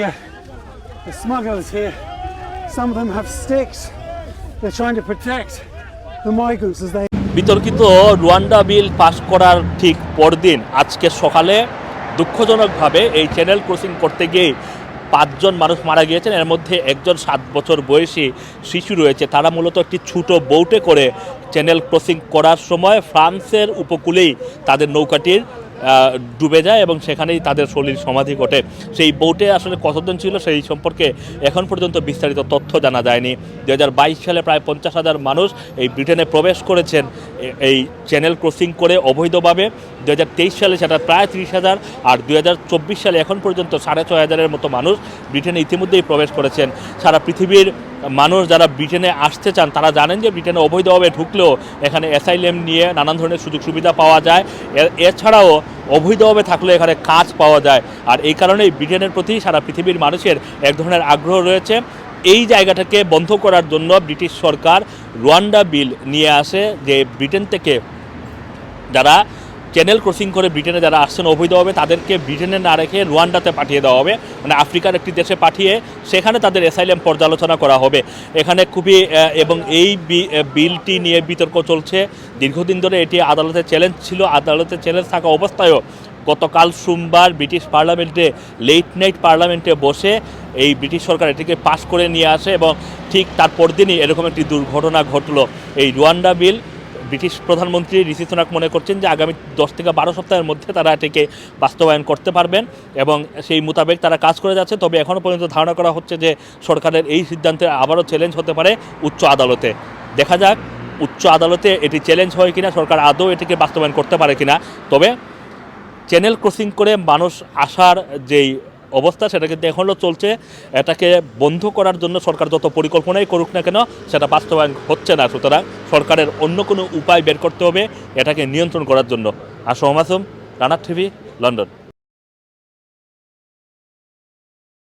The smugglers here, some of them have sticks. They're trying to protect the migrants as they বিতর্কিত Rwanda bill পাশ করার ঠিক পরদিন আজকে সকালে দুঃখজনকভাবে এই চ্যানেল ক্রসিং করতে গিয়ে পাঁচজন মানুষ মারা গিয়েছেন। এর মধ্যে একজন সাত বছর বয়সী শিশু রয়েছে। তারা মূলত একটি ছোটো বোটে করে চ্যানেল ক্রসিং করার সময় ফ্রান্সের উপকূলেই তাদের নৌকাটির ডুবে যায় এবং সেখানেই তাদের শরীর সমাধি ঘটে। সেই বোটে আসলে কতজন ছিল সেই সম্পর্কে এখন পর্যন্ত বিস্তারিত তথ্য জানা যায়নি। দু হাজার বাইশ সালে প্রায় পঞ্চাশ হাজার মানুষ এই ব্রিটেনে প্রবেশ করেছেন এই চ্যানেল ক্রসিং করে অবৈধভাবে। দু হাজার তেইশ সালে সেটা প্রায় ত্রিশ হাজার আর দুই হাজার চব্বিশ সালে এখন পর্যন্ত সাড়ে ছয় হাজারের মতো মানুষ ব্রিটেনে ইতিমধ্যেই প্রবেশ করেছেন। সারা পৃথিবীর মানুষ যারা ব্রিটেনে আসতে চান, তারা জানেন যে ব্রিটেনে অবৈধভাবে ঢুকলেও এখানে অ্যাসাইলেম নিয়ে নানান ধরনের সুযোগ সুবিধা পাওয়া যায়। এছাড়াও অবৈধভাবে থাকলে এখানে কাজ পাওয়া যায়। আর এই কারণেই ব্রিটেনের প্রতি সারা পৃথিবীর মানুষের এক ধরনের আগ্রহ রয়েছে। এই জায়গাটাকে বন্ধ করার জন্য ব্রিটিশ সরকার রুয়ান্ডা বিল নিয়ে আসে যে ব্রিটেন থেকে যারা চ্যানেল ক্রসিং করে ব্রিটেনে যারা আসছেন অবৈধভাবে, তাদেরকে ব্রিটেনে না রেখে রুয়ান্ডাতে পাঠিয়ে দেওয়া হবে। মানে আফ্রিকার একটি দেশে পাঠিয়ে সেখানে তাদের এসাইলেম পর্যালোচনা করা হবে। এখানে খুবই এবং এই বিলটি নিয়ে বিতর্ক চলছে। দীর্ঘদিন ধরে এটি আদালতে চ্যালেঞ্জ ছিল। আদালতে চ্যালেঞ্জ থাকা অবস্থায়ও গতকাল সোমবার ব্রিটিশ পার্লামেন্টে লেট নাইট পার্লামেন্টে বসে এই ব্রিটিশ সরকার এটিকে পাশ করে নিয়ে আসে এবং ঠিক তারপর দিনই এরকম একটি দুর্ঘটনা ঘটলো। এই রুয়ান্ডা বিল ব্রিটিশ প্রধানমন্ত্রী ঋষি সুনাক মনে করছেন যে আগামী দশ থেকে বারো সপ্তাহের মধ্যে তারা এটিকে বাস্তবায়ন করতে পারবেন এবং সেই মোতাবেক তারা কাজ করে যাচ্ছে। তবে এখনও পর্যন্ত ধারণা করা হচ্ছে যে সরকারের এই সিদ্ধান্তে আবারও চ্যালেঞ্জ হতে পারে উচ্চ আদালতে। দেখা যাক উচ্চ আদালতে এটি চ্যালেঞ্জ হয় কিনা, সরকার আদৌ এটিকে বাস্তবায়ন করতে পারে কিনা। তবে চ্যানেল ক্রসিং করে মানুষ আসার যেই অবস্থা, সেটা কিন্তু এখনও চলছে। এটাকে বন্ধ করার জন্য সরকার যত পরিকল্পনাই করুক না কেন, সেটা বাস্তবায়ন হচ্ছে না। সুতরাং সরকারের অন্য কোনো উপায় বের করতে হবে, এটাকে নিয়ন্ত্রণ করার জন্য। আসম আসম রানার টিভি, লন্ডন।